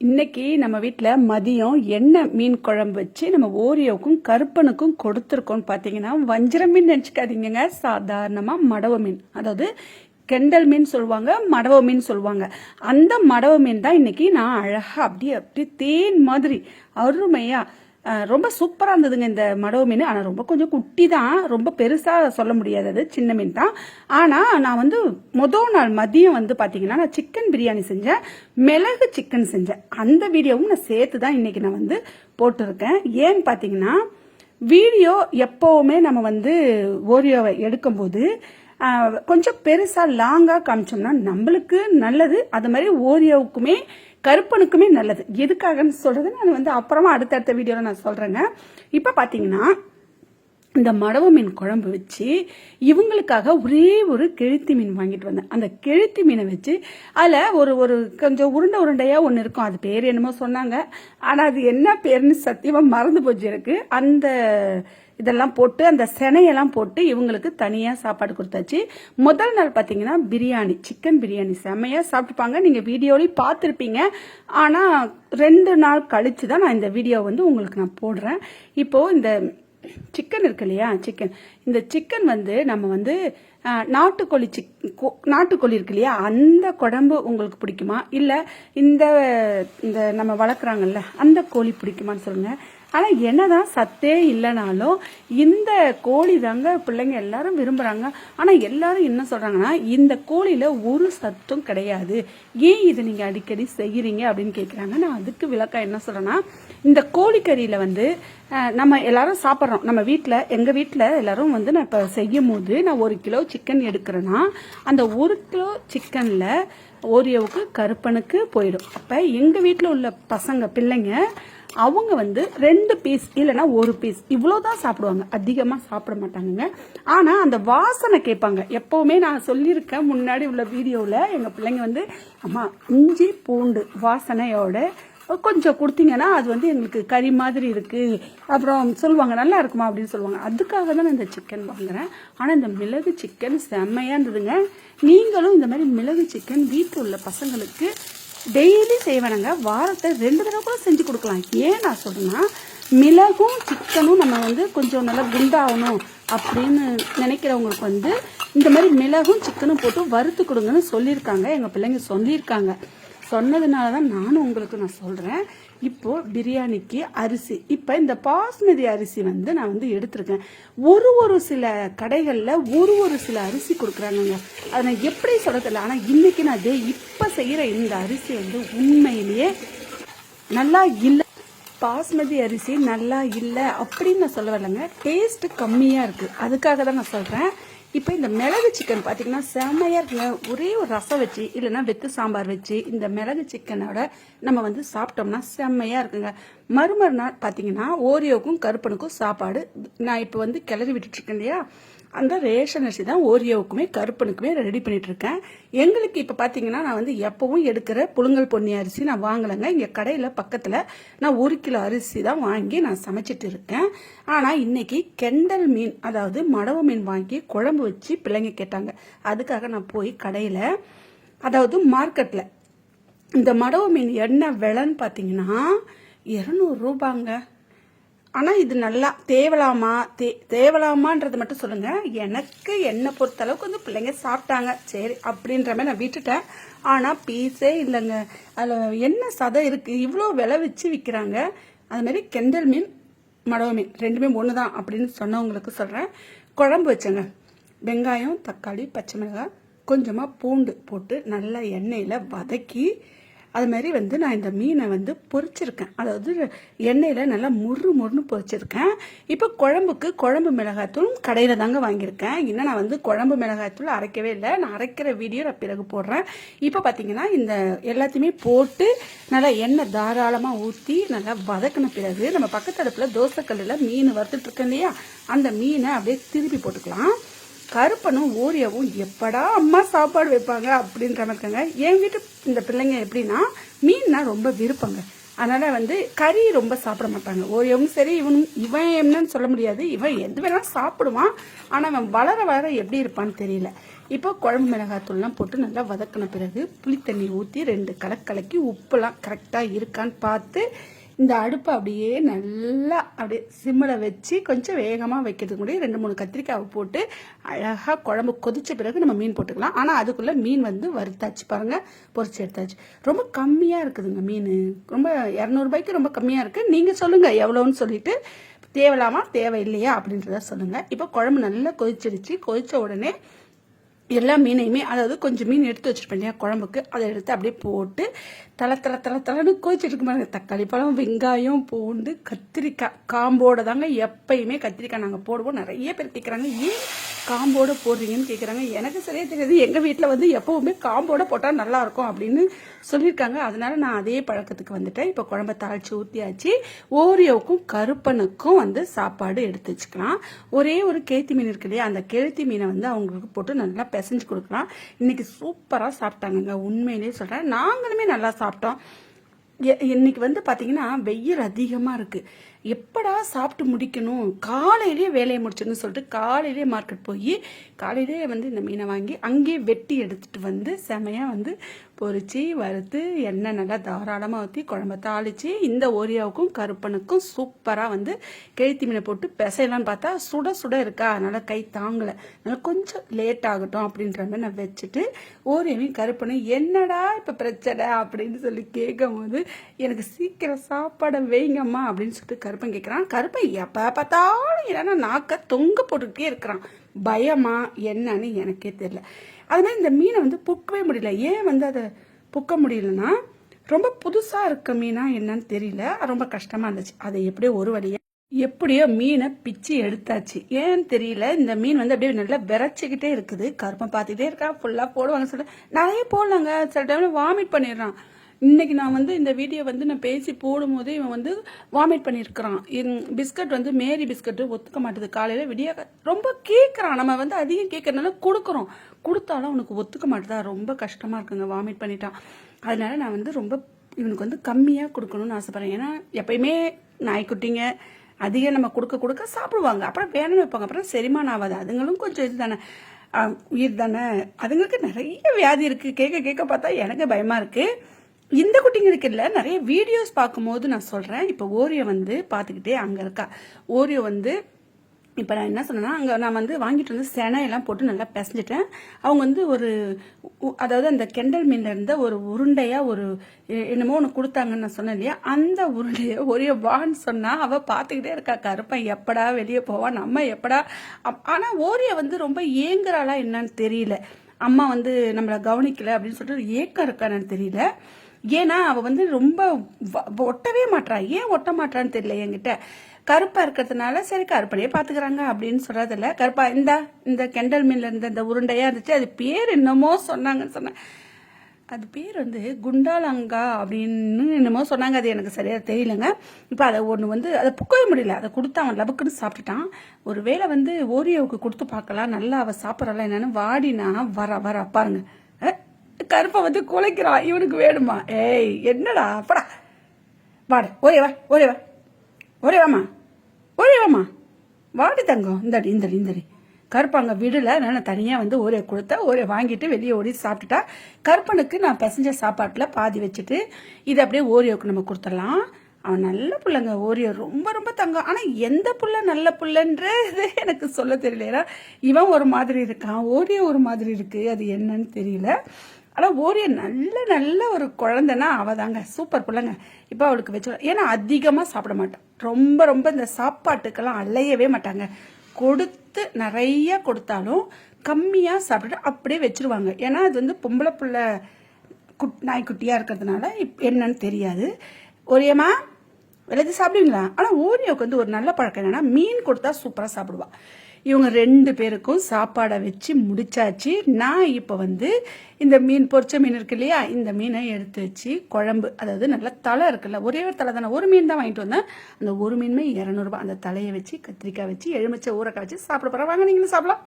இன்னைக்கு நம்ம வீட்டில் மதியம் எண்ணெய் மீன் குழம்பு வச்சு நம்ம ஓரியோவுக்கும் கருப்பனுக்கும் கொடுத்துருக்கோம் பார்த்தீங்கன்னா வஞ்சிர மீன் நினச்சிக்காதீங்க சாதாரணமாக மடவ மீன். அதாவது கெண்டல் மீன் சொல்லுவாங்க மடவ மீன் சொல்லுவாங்க. அந்த மடவ மீன் தான் இன்னைக்கு நான் அழகாக அப்படியே அப்படியே தேன் மாதிரி அருமையாக ரொம்ப சூப்பராக இருந்ததுங்க இந்த மடவு மீன். ஆனால் ரொம்ப கொஞ்சம் குட்டி தான் ரொம்ப பெருசாக சொல்ல முடியாது அது. சின்ன மீன் தான். ஆனால் நான் வந்து மொதல் நாள் மதியம் வந்து பார்த்தீங்கன்னா நான் சிக்கன் பிரியாணி செஞ்சேன். மிளகு சிக்கன் செஞ்சேன். அந்த வீடியோவும் நான் சேர்த்து தான் இன்னைக்கு நான் வந்து போட்டிருக்கேன். ஏன்னு பார்த்தீங்கன்னா வீடியோ எப்போவுமே நம்ம வந்து ஓரியோவை எடுக்கும்போது கொஞ்சம் பெருசாக லாங்காக காமிச்சோம்னா நம்மளுக்கு நல்லது. அது மாதிரி ஓரியோவுக்குமே கருப்பனுக்குமே நல்லது. எதுக்காகன்னு சொல்கிறது நான் வந்து அப்புறமா அடுத்தடுத்த வீடியோவில் நான் சொல்கிறேங்க இப்போ பார்த்தீங்கன்னா இந்த மடவு மீன் குழம்பு வச்சு இவங்களுக்காக ஒரே ஒரு கெழுத்தி மீன் வாங்கிட்டு வந்தேன். அந்த கெழுத்தி மீனை வச்சு அதில் ஒரு ஒரு கொஞ்சம் உருண்டை உருண்டையாக ஒன்று இருக்கும். அது பேர் என்னமோ சொன்னாங்க. ஆனால் அது என்ன பேருன்னு சத்தியமாக மறந்து போச்சு எனக்கு. அந்த இதெல்லாம் போட்டு அந்த செனையெல்லாம் போட்டு இவங்களுக்கு தனியாக சாப்பாடு கொடுத்தாச்சு. முதல் நாள் பார்த்தீங்கன்னா பிரியாணி சிக்கன் பிரியாணி செம்மையாக சாப்பிட்டுப்பாங்க. நீங்கள் வீடியோலையும் பார்த்துருப்பீங்க. ஆனால் ரெண்டு நாள் கழித்து தான் நான் இந்த வீடியோ வந்து உங்களுக்கு நான் போடுறேன். இப்போது இந்த சிக்கன் இருக்கு இல்லையா சிக்கன் இந்த சிக்கன் வந்து நம்ம வந்து நாட்டுக்கோழி சிக் கோ- நாட்டுக்கோழி இருக்கு இல்லையா அந்த குழம்பு உங்களுக்கு பிடிக்குமா? இல்லை இந்த இந்த நம்ம வளர்க்குறாங்கல்ல அந்த கோழி பிடிக்குமான்னு சொல்லுங்கள் ஆனால் என்னதான் சத்தே இல்லைனாலும் இந்த கோழி தாங்க பிள்ளைங்க எல்லாரும் விரும்புகிறாங்க ஆனால் எல்லாரும் என்ன சொல்கிறாங்கன்னா இந்த கோழியில் ஒரு சத்தும் கிடையாது. ஏன் இதை நீங்கள் அடிக்கடி செய்கிறீங்க அப்படின்னு கேட்குறாங்க நான் அதுக்கு விளக்கம் என்ன சொல்கிறேன்னா இந்த கோழிக்கறியில் வந்து நம்ம எல்லாரும் சாப்பிட்றோம். நம்ம வீட்டில் எங்கள் வீட்டில் எல்லாரும் வந்து நான் இப்போ செய்யும் போது நான் ஒரு கிலோ சிக்கன் எடுக்கிறேன்னா அந்த ஒரு கிலோ சிக்கனில் ஓரியோவுக்கு கருப்பனுக்கு போயிடும். அப்போ எங்கள் வீட்டில் உள்ள பசங்க பிள்ளைங்க அவங்க வந்து ரெண்டு பீஸ் இல்லைன்னா ஒரு பீஸ் இவ்வளோதான் சாப்பிடுவாங்க. அதிகமாக சாப்பிட மாட்டாங்கங்க. ஆனால் அந்த வாசனை கேட்பாங்க. எப்போவுமே நான் சொல்லியிருக்கேன் முன்னாடி உள்ள வீடியோவில் எங்கள் பிள்ளைங்க வந்து அம்மா இஞ்சி பூண்டு வாசனையோட கொஞ்சம் கொடுத்தீங்கன்னா அது வந்து எங்களுக்கு கறி மாதிரி இருக்குது அப்புறம் சொல்லுவாங்க நல்லா இருக்குமா? அப்படின்னு சொல்லுவாங்க. அதுக்காக தான் நான் இந்த சிக்கன் வாங்குறேன். ஆனால் இந்த மிளகு சிக்கன் செம்மையாக இருந்ததுங்க. நீங்களும் இந்த மாதிரி மிளகு சிக்கன் வீட்டில் உள்ள பசங்களுக்கு டெய்லி செய்வேனுங்க. வாரத்தை ரெண்டு தடவை கூட செஞ்சு கொடுக்கலாம். ஏன் நான் சொல்கிறேன்னா மிளகும் சிக்கனும் நம்ம வந்து கொஞ்சம் நல்லா குண்டாகணும் அப்படின்னு நினைக்கிறவங்களுக்கு வந்து இந்த மாதிரி மிளகும் சிக்கனும் போட்டு வறுத்து கொடுங்கன்னு சொல்லியிருக்காங்க. எங்கள் பிள்ளைங்க சொல்லியிருக்காங்க. சொன்னதுனால தான் நானும் உங்களுக்கு நான் சொல்கிறேன் இப்போது பிரியாணிக்கு அரிசி. இப்போ இந்த பாஸ்மதி அரிசி வந்து நான் வந்து எடுத்திருக்கேன். ஒரு ஒரு சில கடைகளில் ஒரு ஒரு சில அரிசி கொடுக்குறாங்கங்க. அதை நான் எப்படி சொல்ல தெரியல. ஆனால் இன்றைக்கி நான் அதே இப்போ செய்கிற இந்த அரிசி வந்து உண்மையிலேயே நல்லா இல்லை. பாஸ்மதி அரிசி நல்லா இல்லை அப்படின்னு நான் சொல்ல வரலங்க. டேஸ்ட்டு கம்மியாக இருக்குது அதுக்காக தான் நான் சொல்கிறேன் இப்போ இந்த மிளகு சிக்கன் பார்த்தீங்கன்னா செம்மையாக இருக்குங்க. ஒரே ஒரு ரசம் வச்சு இல்லைன்னா வெத்து சாம்பார் வச்சு இந்த மிளகு சிக்கனோட நம்ம வந்து சாப்பிட்டோம்னா செம்மையாக இருக்குங்க. மறுமறு நாள் பார்த்தீங்கன்னா ஓரியோக்கும் கருப்பனுக்கும் சாப்பாடு. நான் இப்போ வந்து கிளறி விட்டுட்ருக்கேன் இல்லையா? அந்த ரேஷன் அரிசி தான் ஓரியோவுக்குமே கருப்பனுக்குமே ரெடி பண்ணிட்டு இருக்கேன் எங்களுக்கு இப்போ பார்த்தீங்கன்னா நான் வந்து எப்பவும் எடுக்கிற புழுங்கல் பொன்னி அரிசி நான் வாங்கலைங்க. இங்கே கடையில் பக்கத்தில் நான் ஒரு கிலோ அரிசி தான் வாங்கி நான் சமைச்சிட்டு இருக்கேன் ஆனால் இன்னைக்கு கெண்டல் மீன் அதாவது மடவு மீன் வாங்கி குழம்பு வச்சு பிள்ளைங்க கேட்டாங்க. அதுக்காக நான் போய் கடையில் அதாவது மார்க்கெட்டில் இந்த மடவு மீன் என்ன விலைன்னு பார்த்தீங்கன்னா இரநூறு ரூபாங்க. ஆனால் இது நல்லா தேவலாமா தே தேவலாமான்றது மட்டும் சொல்லுங்கள் எனக்கு என்னை பொறுத்தளவுக்கு வந்து பிள்ளைங்க சாப்பிட்டாங்க. சரி அப்படின்ற மாதிரி நான் விட்டுட்டேன். ஆனால் பீஸே இல்லைங்க. அதில் என்ன சதை இருக்குது இவ்வளோ விலை வச்சு விற்கிறாங்க அதுமாரி கெண்டல் மீன் மடவ மீன் ரெண்டுமே ஒன்று தான் அப்படின்னு சொன்னவங்களுக்கு சொல்கிறேன் குழம்பு வச்சேங்க. வெங்காயம் தக்காளி பச்சை மிளகாய் கொஞ்சமாக பூண்டு போட்டு நல்லா எண்ணெயில் வதக்கி அது மாதிரி வந்து நான் இந்த மீனை வந்து பொரிச்சிருக்கேன் அதாவது எண்ணெயில் நல்லா முறு முறுன்னு பொரிச்சிருக்கேன் இப்போ குழம்புக்கு குழம்பு மிளகாய்த்தூளும் கடையில் தாங்க வாங்கியிருக்கேன். இன்னும் நான் வந்து குழம்பு மிளகாய்த்தூள் அரைக்கவே இல்லை. நான் அரைக்கிற வீடியோ நான் பிறகு போடுறேன். இப்போ பார்த்தீங்கன்னா இந்த எல்லாத்தையுமே போட்டு நல்லா எண்ணெய் தாராளமாக ஊற்றி நல்லா வதக்கின பிறகு நம்ம பக்கத்து அடுப்பில் தோசைக்கல்லில் மீன் வறுத்துட்ருக்கேன் இல்லையா? அந்த மீனை அப்படியே திருப்பி போட்டுக்கலாம். கருப்பனும் ஓரியாவும் எப்படா அம்மா சாப்பாடு வைப்பாங்க அப்படின்ற மாதிரி இருக்காங்க என் வீட்டு இந்த பிள்ளைங்க எப்படின்னா மீன்னா ரொம்ப விருப்பங்க. அதனால வந்து கறி ரொம்ப சாப்பிட மாட்டாங்க. ஓரியாவும் சரி இவனும் இவன் என்னன்னு சொல்ல முடியாது. இவன் எது வேணாலும் சாப்பிடுவான். ஆனால் அவன் வளர வளர எப்படி இருப்பான்னு தெரியல. இப்போ குழம்பு மிளகாத்தூள்லாம் போட்டு நல்லா வதக்கின பிறகு புளித்தண்ணி ஊற்றி ரெண்டு கலக்கலக்கி உப்புலாம் கரெக்டாக இருக்கான்னு பார்த்து இந்த அடுப்பை அப்படியே நல்லா அப்படியே சிம்மில் வச்சு கொஞ்சம் வேகமாக வைக்கிறதுக்கு முன்னாடி ரெண்டு மூணு கத்திரிக்காவை போட்டு அழகாக குழம்பு கொதிச்ச பிறகு நம்ம மீன் போட்டுக்கலாம். ஆனால் அதுக்குள்ளே மீன் வந்து வறுத்தாச்சு. பாருங்கள் பொரிச்சு எடுத்தாச்சு. ரொம்ப கம்மியாக இருக்குதுங்க மீன். ரொம்ப இரநூறுபாய்க்கு ரொம்ப கம்மியாக இருக்குது நீங்கள் சொல்லுங்கள் எவ்வளோன்னு சொல்லிட்டு தேவையில்லாமா தேவை இல்லையா அப்படின்றத சொல்லுங்கள் இப்போ குழம்பு நல்லா கொதிச்சிருச்சு கொதித்த உடனே எல்லா மீனையுமே அதாவது கொஞ்சம் மீன் எடுத்து வச்சுருப்பேன் இல்லையா குழம்புக்கு. அதை எடுத்து அப்படியே போட்டு தலை தலை தலை தலைன்னு கொதிச்சிட்டு இருக்கு பாருங்க. தக்காளி பழம் வெங்காயம் பூண்டு கத்திரிக்காய் காம்போட தாங்க எப்பயுமே கத்திரிக்காய் நாங்கள் போடுவோம். நிறைய பேர் கேட்குறாங்க ஏன் காம்போட போடுறீங்கன்னு கேட்குறாங்க எனக்கு சரியா தெரியாது. எங்கள் வீட்டில் வந்து எப்போவுமே காம்போட போட்டால் நல்லா இருக்கும் அப்படின்னு சொல்லியிருக்காங்க அதனால நான் அதே பழக்கத்துக்கு வந்துட்டேன். இப்போ குழம்ப தாளித்து ஊற்றியாச்சு ஓரியோவுக்கும் கருப்பனுக்கும் வந்து சாப்பாடு எடுத்து வச்சுக்கலாம். ஒரே ஒரு கேத்தி மீன் இருக்கு இல்லையா அந்த கெழுத்தி மீனை வந்து அவங்களுக்கு போட்டு நல்லா பிசைஞ்சு கொடுக்கலாம். இன்னைக்கு சூப்பராக சாப்பிட்டாங்கங்க. உண்மையிலேயே சொல்கிறேன் நாங்களுமே நல்லா சாப்பிட்டோம். இன்னைக்கு வந்து பார்த்தீங்கன்னா வெயில் அதிகமாக இருக்குது எப்படா சாப்பிட்டு முடிக்கணும்? காலையிலேயே வேலையை முடிச்சிடணும் சொல்லிட்டு காலையிலேயே மார்க்கெட் போய் காலையிலேயே வந்து இந்த மீனை வாங்கி அங்கேயே வெட்டி எடுத்துகிட்டு வந்து செமையாக வந்து பொறிச்சு வறுத்து எண்ணெய் நல்லா தாராளமாக ஊற்றி குழம்ப தாளித்து இந்த ஓரியாவுக்கும் கருப்பனுக்கும் சூப்பராக வந்து கெழுத்தி மீனை போட்டு பிசையலாம்னு பார்த்தா சுட சுட இருக்கா? அதனால் கை தாங்கலை. அதனால் கொஞ்சம் லேட் ஆகட்டும் அப்படின்ற மாதிரி நான் வச்சுட்டு ஓரியாவையும் கருப்பனும் என்னடா இப்போ பிரச்சனை அப்படின்னு சொல்லி கேட்கும் போது எனக்கு சீக்கிரம் சாப்பாடை வைங்கம்மா அப்படின்னு சொல்லிட்டு கருப்பன் கேட்குறான் கருப்பன் எப்போ பார்த்தாலும் என்னன்னா நாக்க தொங்க போட்டுக்கிட்டே இருக்கிறான். பயமா என்னன்னு எனக்கே தெரியல. அதனால் இந்த மீனை வந்து புக்கவே முடியல. ஏன் வந்து அதை புக்க முடியலன்னா ரொம்ப புதுசாக இருக்க மீனா என்னன்னு தெரியல. ரொம்ப கஷ்டமாக இருந்துச்சு. அதை எப்படியோ ஒரு வழியா எப்படியோ மீனை பிச்சு எடுத்தாச்சு. ஏன்னு தெரியல. இந்த மீன் வந்து அப்படியே நல்லா விரைச்சிக்கிட்டே இருக்குது. கருப்பம் பார்த்துக்கிட்டே இருக்கா. ஃபுல்லாக போடுவாங்க சொல்ல நிறைய போடலாங்க. சில டைம்ல வாமிட் பண்ணிடுறான். இன்னைக்கு நான் வந்து இந்த வீடியோ வந்து நான் பேசி போடும்போது இவன் வந்து வாமிட் பண்ணியிருக்கிறான் பிஸ்கட் வந்து மேரி பிஸ்கட் ஒத்துக்க மாட்டுது. காலையில் விடிய ரொம்ப கேட்குறான் நம்ம வந்து அதிகம் கேட்கறதுனால கொடுக்குறோம். கொடுத்தாலும் அவனுக்கு ஒத்துக்க மாட்டேதா? ரொம்ப கஷ்டமாக இருக்குங்க. வாமிட் பண்ணிட்டான். அதனால நான் வந்து ரொம்ப இவனுக்கு வந்து கம்மியாக கொடுக்கணும்னு ஆசைப்பட்றேன். ஏன்னா எப்பயுமே நாய்க்குட்டிங்க அதிகம் நம்ம கொடுக்க கொடுக்க சாப்பிடுவாங்க. அப்புறம் வேணும்னு வைப்பாங்க. அப்புறம் செரிமானம் ஆகாது. அதுங்களும் கொஞ்சம் இது தானே உயிர் தானே? அதுங்களுக்கு நிறைய வியாதி இருக்குது கேட்க கேட்க பார்த்தா எனக்கு பயமாக இருக்குது இந்த குட்டிங்களுக்கு இல்லை நிறைய வீடியோஸ் பார்க்கும்போது நான் சொல்கிறேன் இப்போ ஓரியோ வந்து பார்த்துக்கிட்டே அங்கே இருக்கா. ஓரியோ வந்து இப்போ நான் என்ன சொன்னேன்னா அங்கே நான் வந்து வாங்கிட்டு வந்து செனையெல்லாம் போட்டு நல்லா பிசைஞ்சிட்டேன். அவங்க வந்து ஒரு அதாவது அந்த கெண்டல் மீனில் இருந்த ஒரு உருண்டையாக ஒரு என்னமோ ஒன்று கொடுத்தாங்கன்னு நான் சொன்னேன் இல்லையா? அந்த உருண்டையை ஒரே வான்னு சொன்னால் அவள் பார்த்துக்கிட்டே இருக்கா. கருப்பன் எப்படா வெளியே போவா? நம்ம எப்படா? அப்- ஆனா ஓரிய வந்து ரொம்ப ஏங்குறாளா என்னன்னு தெரியல. அம்மா வந்து நம்மளை கவனிக்கலை அப்படின்னு சொல்லிட்டு ஏக்கம் இருக்கான்னு தெரியல. ஏன்னா அவள் வந்து ரொம்ப ஒட்டவே மாட்றா. ஏன் ஒட்ட மாட்டான்னு தெரியல என்கிட்ட. கருப்பாக இருக்கிறதுனால சரி கருப்பனையே பார்த்துக்கிறாங்க அப்படின்னு சொல்கிறதில்ல கருப்பா இந்த இந்த கெண்டல் மீனில் இருந்த இந்த உருண்டையாக இருந்துச்சு அது பேர் என்னமோ சொன்னாங்கன்னு சொன்னேன். அது பேர் வந்து குண்டாலங்கா அப்படின்னு என்னமோ சொன்னாங்க. அது எனக்கு சரியாக தெரியலங்க. இப்போ அதை ஒன்று வந்து அதை புக்கவே முடியல. அதை கொடுத்து அவன் லபக்குன்னு சாப்பிட்டுட்டான். ஒரு வேளை வந்து ஓரியோவுக்கு கொடுத்து பார்க்கலாம். நல்லா அவள் சாப்பிட்றலாம் என்னென்னு வாடினா வர வர பாருங்கள் கருப்பை வந்து குலைக்கிறான் இவனுக்கு வேணுமா? ஏய் என்னடா? அப்படா வாடு ஒரே வா ஒரே வா. ஒரே வாமா ஒரே வாமா வாடி தங்கம். இந்தடி இந்தடி இந்தடி. கருப்பாங்க விடலை. நான் தனியாக வந்து ஒரே கொடுத்தா ஒரே வாங்கிட்டு வெளியே ஓடி சாப்பிட்டுட்டா. கருப்பனுக்கு நான் பிசைஞ்ச சாப்பாட்டில் பாதி வச்சுட்டு இது அப்படியே ஓரியோவுக்கு நம்ம கொடுத்துடலாம். அவன் நல்ல பிள்ளைங்க ஓரியோ. ரொம்ப ரொம்ப தங்கம். ஆனால் எந்த புள்ள நல்ல புள்ளன்றது எனக்கு சொல்ல தெரியல ஏன்னா இவன் ஒரு மாதிரி இருக்கான் ஓரியோ ஒரு மாதிரி இருக்குது அது என்னன்னு தெரியல. ஆனால் ஓரியோ நல்ல நல்ல ஒரு குழந்தைனா அவ தாங்க சூப்பர் பிள்ளைங்க. இப்போ அவளுக்கு வச்சு ஏன்னா அதிகமாக சாப்பிட மாட்டான் ரொம்ப ரொம்ப இந்த சாப்பாட்டுக்கெல்லாம் அலையவே மாட்டாங்க. கொடுத்து நிறைய கொடுத்தாலும் கம்மியாக சாப்பிட்டுட்டு அப்படியே வச்சுருவாங்க. ஏன்னா அது வந்து பொம்பளை புள்ள குட் நாய்க்குட்டியாக இருக்கிறதுனால இப் என்னன்னு தெரியாது. ஒரேமா விளையாட்டு சாப்பிடுவீங்களா? ஆனால் ஓரியோக்கு வந்து ஒரு நல்ல பழக்கம் என்னென்னா மீன் கொடுத்தா சூப்பராக சாப்பிடுவா. இவங்க ரெண்டு பேருக்கும் சாப்பாடை வச்சு முடிச்சாச்சு. நான் இப்போ வந்து இந்த மீன் பொரிச்ச மீன் இருக்கு இல்லையா? இந்த மீனை எடுத்து வச்சு குழம்பு அதாவது நல்ல தலை இருக்குல்ல ஒரே ஒரு தலை தானே ஒரு மீன் தான் வாங்கிட்டு வந்தேன். அந்த ஒரு மீனுமே இரநூறுபா அந்த தலையை வச்சு கத்திரிக்காய் வச்சு எலுமிச்சை ஊறக்காய் வச்சு சாப்பிட போகிறேன் வாங்க நீங்களும் சாப்பிடலாம்.